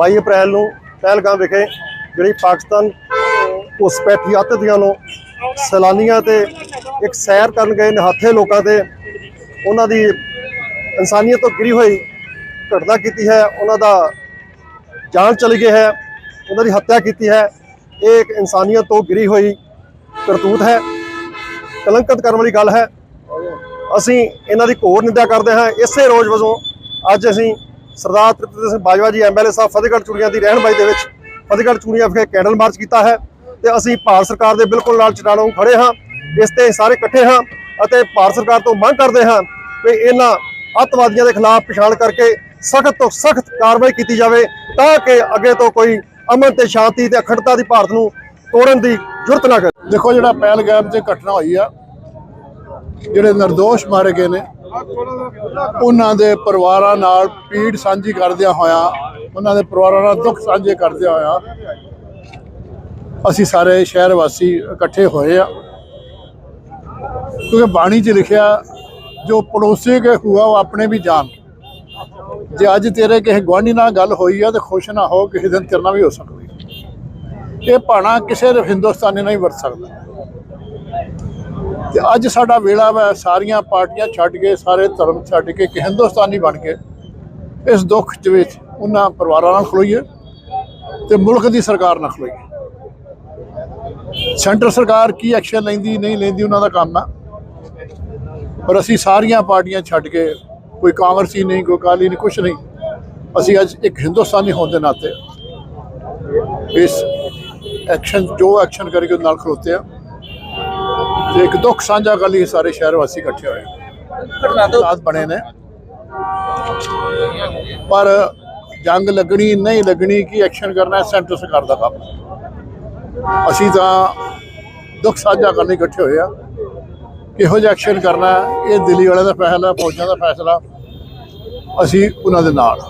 22 ਅਪ੍ਰੈਲ ਨੂੰ ਪਹਿਲਗਾਮ ਵਿਖੇ ਜਿਹੜੀ ਪਾਕਿਸਤਾਨ ਘੁਸਪੈਠੀ ਅੱਤਵਾਦੀਆਂ ਨੂੰ ਸੈਲਾਨੀਆਂ ਤੇ ਇੱਕ ਸੈਰ ਕਰਨ ਗਏ ਨਿਹੱਥੇ ਲੋਕਾਂ ਤੇ। ਉਹਨਾਂ ਦੀ ਇਨਸਾਨੀਅਤ ਤੋਂ ਗਿਰੀ ਹੋਈ ਘਟਨਾ ਕੀਤੀ ਹੈ, ਉਹਨਾਂ ਦਾ ਜਾਨ ਚਲੀ ਗਈ ਹੈ, ਉਹਨਾਂ ਦੀ ਹੱਤਿਆ ਕੀਤੀ ਹੈ। ਇਹ ਇੱਕ ਇਨਸਾਨੀਅਤ ਤੋਂ ਗਿਰੀ ਹੋਈ ਕਰਤੂਤ ਹੈ। ਕਲੰਕਿਤ ਕਰਨ ਵਾਲੀ ਗੱਲ ਹੈ। ਅਸੀਂ ਇਹਨਾਂ ਦੀ ਘੋਰ ਨਿੰਦਿਆ ਕਰਦੇ ਹਾਂ। ਇਸੇ ਰੋਜ਼ ਵਜੋਂ ਅੱਜ ਅਸੀਂ ਸਰਦਾਰ ਤ੍ਰਿਪਤ ਸਿੰਘ ਬਾਜਵਾ ਜੀ ਐਮਐਲਏ ਸਾਹਿਬ ਫਤਿਹਗੜ੍ਹ ਚੂੜੀਆਂ ਦੀ ਰਹਿਨਮਾਈ ਦੇ ਵਿੱਚ ਫਤਿਹਗੜ੍ਹ ਚੂੜੀਆਂ ਵਿਖੇ ਕੈਂਡਲ ਮਾਰਚ ਕੀਤਾ ਹੈ ਤੇ ਅਸੀਂ ਭਾਰਤ ਸਰਕਾਰ ਦੇ ਬਿਲਕੁਲ ਨਾਲ ਚਟਾਣੋਂ ਖੜੇ ਹਾਂ, ਇਸ ਤੇ ਸਾਰੇ ਇਕੱਠੇ ਹਾਂ ਅਤੇ ਭਾਰਤ ਸਰਕਾਰ ਤੋਂ ਮੰਗ ਕਰਦੇ ਹਾਂ ਕਿ ਇਹਨਾਂ ਅੱਤਵਾਦੀਆਂ ਦੇ ਖਿਲਾਫ ਪਛਾਣ ਕਰਕੇ ਸਖਤ ਤੋਂ ਸਖਤ ਕਾਰਵਾਈ ਕੀਤੀ ਜਾਵੇ ਤਾਂ ਕਿ ਅੱਗੇ ਤੋਂ ਕੋਈ ਅਮਨ ਤੇ ਸ਼ਾਂਤੀ ਤੇ ਅਖੰਡਤਾ ਦੀ ਭਾਰਤ ਨੂੰ ਤੋੜਨ ਦੀ ਜ਼ਰੂਰਤ ਨਾ ਕਰੇ। ਦੇਖੋ ਜਿਹੜਾ ਪਹਿਲਗਾਮ 'ਚ ਘਟਨਾ ਹੋਈ ਆ, ਜਿਹੜੇ ਨਿਰਦੋਸ਼ ਮਾਰੇ ਗਏ ਨੇ ਉਹਨਾਂ ਦੇ ਪਰਿਵਾਰਾਂ ਨਾਲ ਪੀੜ ਸਾਂਝੀ ਕਰਦਿਆਂ ਹੋਇਆ, ਉਹਨਾਂ ਦੇ ਪਰਿਵਾਰਾਂ ਨਾਲ ਦੁੱਖ ਸਾਂਝੇ ਕਰਦਿਆਂ ਹੋਇਆ ਅਸੀਂ ਸਾਰੇ ਸ਼ਹਿਰ ਵਾਸੀ ਇਕੱਠੇ ਹੋਏ ਆ। ਕਿਉਂਕਿ ਬਾਣੀ 'ਚ ਲਿਖਿਆ, ਜੋ ਪੜੋਸੀ ਕੇ ਹੁਆ ਉਹ ਆਪਣੇ ਵੀ ਜਾਣ ਜੇ ਅੱਜ ਤੇਰੇ ਕਿਸੇ ਗੁਆਂਢੀ ਨਾਲ ਗੱਲ ਹੋਈ ਆ, ਤੇ ਖੁਸ਼ ਨਾ ਹੋ, ਕਿਸੇ ਦਿਨ ਤੇਰੇ ਨਾਲ ਵੀ ਹੋ ਸਕਦੀ। ਇਹ ਭਾਣਾ ਕਿਸੇ ਹਿੰਦੁਸਤਾਨੀ ਨਹੀਂ ਵਰਤ ਸਕਦਾ। ਤੇ ਅੱਜ ਸਾਡਾ ਵੇਲਾ ਵਾ, ਸਾਰੀਆਂ ਪਾਰਟੀਆਂ ਛੱਡ ਕੇ, ਸਾਰੇ ਧਰਮ ਛੱਡ ਕੇ ਇੱਕ ਹਿੰਦੁਸਤਾਨੀ ਬਣ ਕੇ ਇਸ ਦੁੱਖ ਦੇ ਵਿੱਚ ਉਹਨਾਂ ਪਰਿਵਾਰਾਂ ਨਾਲ ਖਲੋਈਏ ਤੇ ਮੁਲਕ ਦੀ ਸਰਕਾਰ ਨਾਲ ਖਲੋਈਏ। ਸੈਂਟਰ ਸਰਕਾਰ ਕੀ ਐਕਸ਼ਨ ਲੈਂਦੀ, ਨਹੀਂ ਲੈਂਦੀ ਉਹਨਾਂ ਦਾ ਕੰਮ ਆ। ਪਰ ਅਸੀਂ ਸਾਰੀਆਂ ਪਾਰਟੀਆਂ ਛੱਡ ਕੇ, ਕੋਈ ਕਾਂਗਰਸੀ ਨਹੀਂ, ਕੋਈ ਅਕਾਲੀ ਨਹੀਂ ਕੁਝ ਨਹੀਂ, ਅਸੀਂ ਅੱਜ ਇੱਕ ਹਿੰਦੁਸਤਾਨੀ ਹੋਣ ਦੇ ਨਾਤੇ ਇਸ ਐਕਸ਼ਨ ਜੋ ਐਕਸ਼ਨ ਕਰਕੇ ਨਾਲ ਖਲੋਤੇ ਆ। ਤੇ ਇੱਕ ਦੁੱਖ ਸਾਂਝਾ ਕਰਨ ਲਈ ਸਾਰੇ ਸ਼ਹਿਰ ਵਾਸੀ ਇਕੱਠੇ ਹੋਏ। ਹਾਲਾਤ ਬਣੇ ਨੇ। ਪਰ ਜੰਗ ਲੱਗਣੀ ਨਹੀਂ ਲੱਗਣੀ ਕੀ ਐਕਸ਼ਨ ਕਰਨਾ ਸੈਂਟਰ ਸਰਕਾਰ ਦਾ ਕੰਮ। ਅਸੀਂ ਤਾਂ ਦੁੱਖ ਸਾਂਝਾ ਕਰਨ ਲਈ ਇਕੱਠੇ ਹੋਏ ਆ। ਕਿਹੋ ਜਿਹਾ ਐਕਸ਼ਨ ਕਰਨਾ ਇਹ ਦਿੱਲੀ ਵਾਲਿਆਂ ਦਾ ਫੈਸਲਾ ਫੌਜਾਂ ਦਾ ਫੈਸਲਾ। ਅਸੀਂ ਉਹਨਾਂ ਦੇ ਨਾਲ।